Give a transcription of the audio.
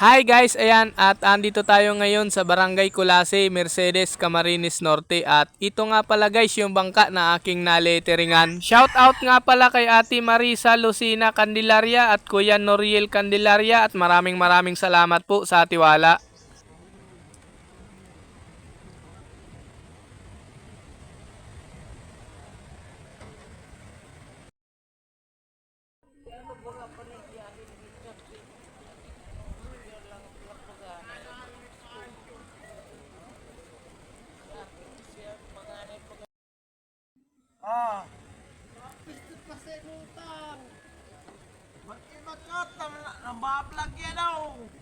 Hi guys, ayan at andito tayo ngayon sa Barangay Culase, Mercedes, Camarines Norte at ito nga pala guys yung bangka na aking naleteringan. Shout out nga pala kay Ate Marisa Lucina Candelaria at Kuya Noriel Candelaria at maraming maraming salamat po sa tiwala. Ah. Napisip pa sa utang. Ba't iba ka? Nabablog yan ako.